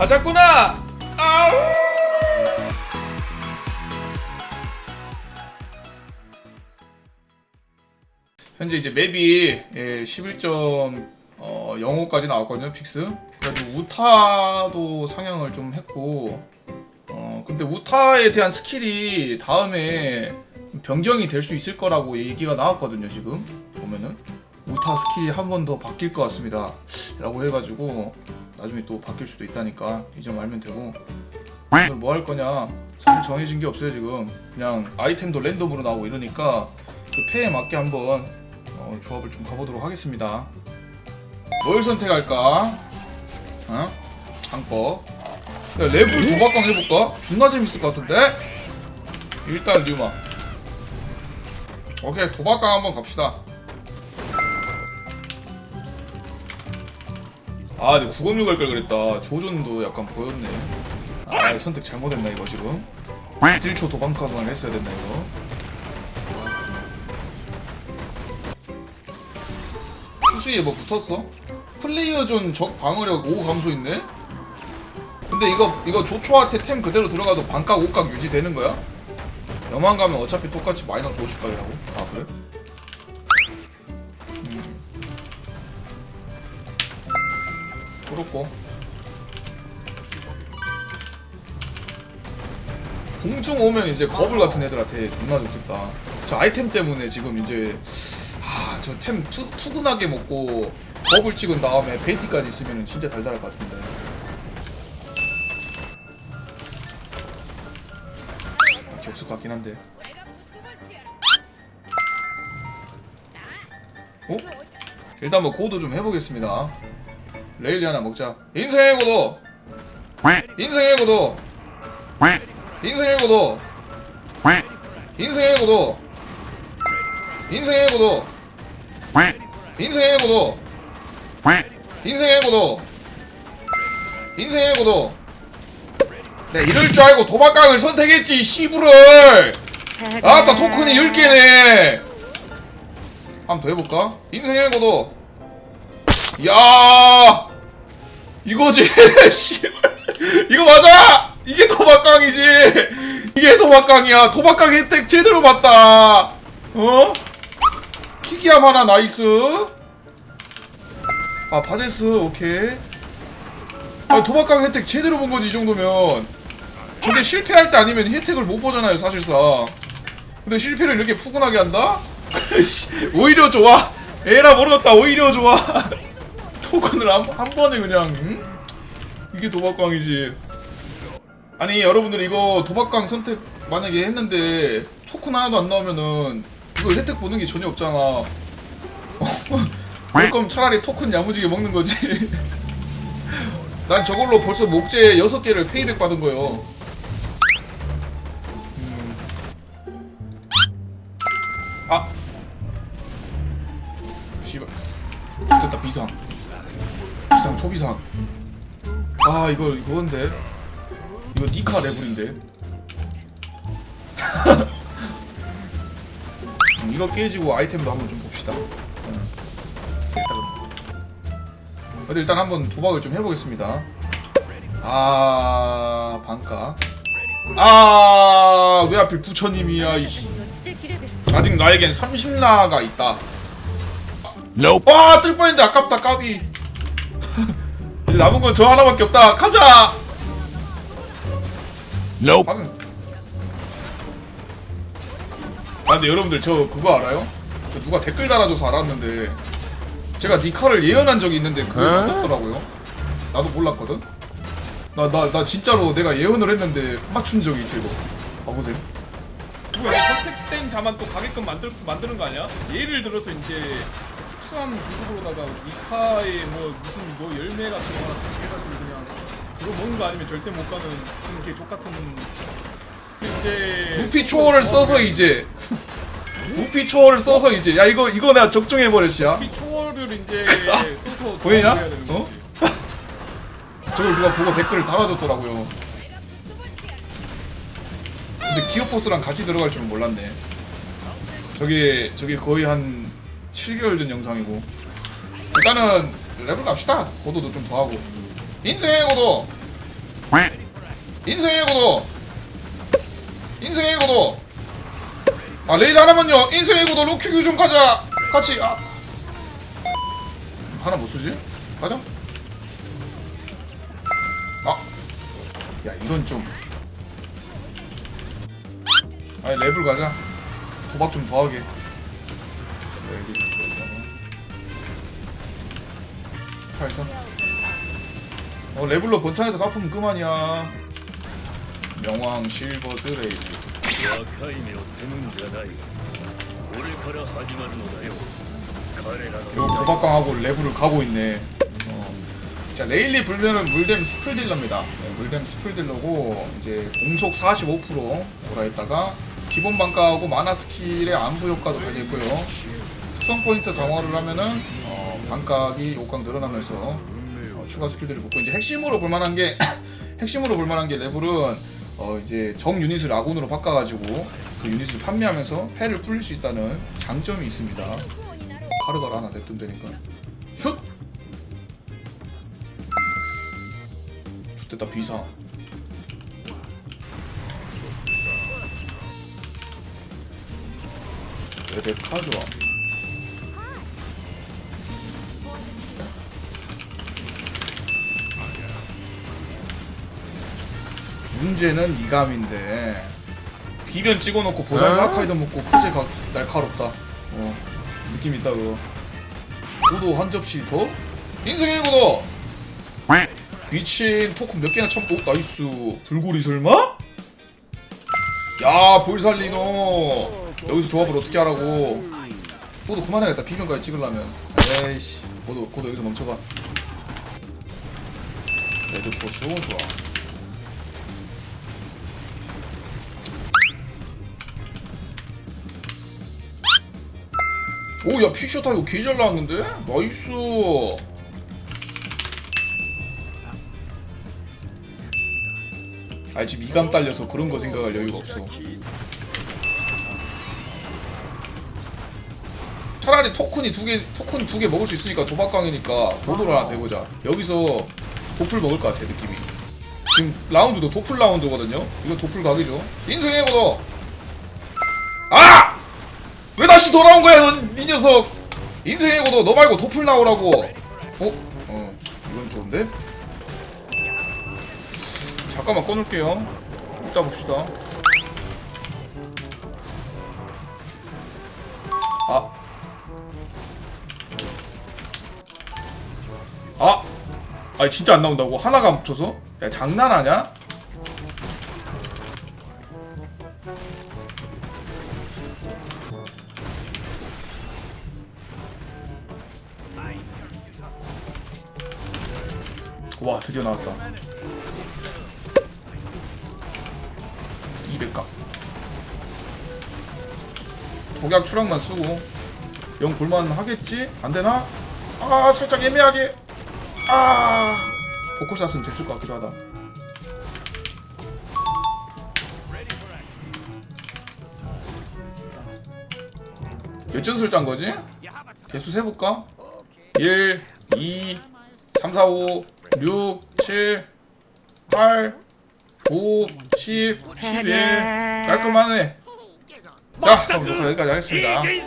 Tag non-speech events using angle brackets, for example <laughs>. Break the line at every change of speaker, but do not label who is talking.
가자꾸나! 아우! 현재 이제 맵이 예, 11.05까지 나왔거든요 픽스. 그래가지고 우타도 상향을 좀 했고 어 근데 우타에 대한 스킬이 다음에 변경이 될 수 있을 거라고 얘기가 나왔거든요 지금. 보면은. 우타 스킬이 한 번 더 바뀔 것 같습니다. 라고 해가지고 나중에 또 바뀔 수도 있다니까 이 점 알면 되고 오늘 뭐 할 거냐 사실 정해진 게 없어요 지금 그냥 아이템도 랜덤으로 나오고 이러니까 그 패에 맞게 한번 어, 조합을 좀 가보도록 하겠습니다 뭘 선택할까? 어? 한거 레벨 도박강 해볼까? 존나 재밌을 것 같은데? 일단 류마 오케이 도박강 한번 갑시다 아, 근데 906갈걸 그랬다. 조준도 약간 보였네. 아, 선택 잘못했나 이거 지금. 1초 도망가만 했어야 됐나 이거. 수수에 뭐 붙었어? 플레이어 존 적 방어력 5 감소 있네? 근데 이거 이거 조초한테 템 그대로 들어가도 반각 5각 유지되는 거야? 여만 가면 어차피 똑같이 마이너스 50각이라고? 아 그래? 그렇고 공중 오면 이제 거불 같은 애들한테 존나 좋겠다. 저 아이템 때문에 지금 이제 아저 템 푸근하게 먹고 거불 찍은 다음에 베이티까지 있으면 진짜 달달할 것 같은데. 아, 격수 같긴 한데. 어? 일단 뭐 고도 좀 해보겠습니다. 레일리 하나 먹자. 인생의 고도. 인생의 고도. 인생의 고도. 인생의 고도. 인생의 고도. 인생의 고도. 인생의 고도. 인생의 고도. 네, 이럴 줄 알고 도박강을 선택했지, 씨부를. 아따 토큰이 10개네. 한번 더 해볼까? 인생의 고도. 야 이거지. <laughs> 씨발. 이거 맞아! 이게 도박강이지. 이게 도박강이야. 도박강 혜택 제대로 받다. 어? 키기함 하나 나이스. 아 바데스 오케이. 아 도박강 혜택 제대로 본 거지 이 정도면. 근데 실패할 때 아니면 혜택을 못 보잖아요 사실상. 근데 실패를 이렇게 푸근하게 한다? <laughs> 씨, 오히려 좋아. 에라 모르겠다. 오히려 좋아 <laughs> 토큰을 한, 한 번에 그냥 응? 이게 도박광이지. 아니 여러분들 이거 도박광 선택 만약에 했는데 토큰 하나도 안 나오면은 이거 혜택 보는 게 전혀 없잖아. <laughs> 그럴 거면 차라리 토큰 야무지게 먹는 거지. <laughs> 난 저걸로 벌써 목재 6개를 페이백 받은 거예요 초비상 초비상. 아 이거 이건데. 이거 니카 레블인데. <laughs> 음, 이거 깨지고 아이템도 한번 좀 봅시다. 음. 일단, 일단 한번 도박을 좀 해보겠습니다. 아 반가. 아왜 하필 부처님이야 이씨. 아직 나에겐 30나가 있다. 아뜰 뻔했는데 아깝다 까비. 이제 남은 건 저 하나밖에 없다. 가자!
Nope.
방금. 아, 근데 여러분들 저 그거 알아요? 저 누가 댓글 달아줘서 알았는데 제가 니카를 예언한 적이 있는데 그게
어?
맞았더라고요. 나도 몰랐거든? 나, 나, 나 진짜로 내가 예언을 했는데 맞춘 적이 있어, 이거. 봐보세요. 뭐야, 선택된 자만 또 가게끔 만들, 만드는 거 아니야? 예를 들어서 이제 특수한 구급으로다가 니카에 뭐 무슨 뭐 열매 같은 거 하나 해가지고 그냥 그거 먹는 거 아니면 절대 못 가는 그런 게 족 같은 이제 무피 초월을 써서 이제. 무피 초월을 써서 이제. 야 이거 이거 내가 적중해 버렸시야. 무피 초월을 이제 <laughs> 써서 <laughs> 보이냐? 어? <laughs> 저걸 누가 보고 댓글을 달아줬더라고요. 근데 기어포스랑 같이 들어갈 줄은 몰랐네. 저게 저게 거의 한 7개월 전 영상이고. 일단은 레벨 갑시다. 고도도 좀 더 하고. 인생의 고도. 인생의 고도. 인생의 고도. 아 레일 하나만요. 인생의 고도. 로큐 좀 가자. 같이. 아. 하나 못 쓰지? 가자. 아야 이건 좀. 아니 랩을 가자. 도박 좀 더하게. 네, 여기 좀 들어가고. 팔선 어 레블러 번창에서 갚으면 그만이야 명왕 실버 드레이드
若い芽を摘むんじゃないこれから始まるのだよ彼らの
요 도박강하고 레블을 가고 있네 어. 자 레일리 불면은 물댐 스플딜러입니다 네, 물댐 스플딜러고 이제 공속 45% 돌아있다가 기본 반가하고 마나 스킬의 안부 효과도 가져있고요 특성 포인트 강화를 하면은 어, 반각이 요강 늘어나면서 어, 추가 스킬들을 붙고 이제 핵심으로 볼만한 게 <coughs> 핵심으로 볼만한 게 레벨은 어 이제 정 유닛을 아군으로 바꿔가지고 그 유닛을 판매하면서 패를 풀릴 수 있다는 장점이 있습니다. 카르갈 하나 냅두면 되니까 슛! 좋됐다 비상 레베카 좋아 문제는 이감인데. 비변 찍어놓고 보살사 아카이드 먹고 크제 가, 날카롭다. 어 느낌 있다 그거. 고도 한 접시 더? 인생의 고도! 미친 토큰 몇 개나 참고. 나이스. 불고리 설마? 야 볼살리노. 여기서 조합을 어떻게 하라고. 고도 그만해야겠다 비변까지 찍으려면. 에이씨. 고도 고도 여기서 멈춰봐. 레드포스 좋아 오야 피셔 타이거 개잘 나왔는데? 나이스. 아 지금 이감 딸려서 그런 거 생각할 여유가 없어. 차라리 토큰이 두개 토큰 두 개 먹을 수 있으니까 도박광이니까 보도를 하나 대보자. 여기서 도플 먹을 것 같아 느낌이. 지금 라운드도 도플 라운드거든요? 이거 도플 각이죠? 인생의 고도 다시 돌아온 거야 넌, 이 녀석 인생의 고도 너 말고 도플 나오라고 어? 어 이건 좋은데? 잠깐만 꺼놓을게요 이따 봅시다 아 아! 아니 진짜 안 나온다고? 하나가 안 붙어서? 야 장난하냐? 와 드디어 나왔다 200각 독약 추락만 쓰고 영 볼만 하겠지? 안되나? 아 살짝 애매하게 아 보코샷은 됐을 것 같기도 하다 몇 전술 짠 거지? 개수 세볼까? 1, 2, 3, 4, 5, 6, 7, 8, 9, 10, 11. 깔끔하네. 자, 그럼 녹화 여기까지 하겠습니다.
이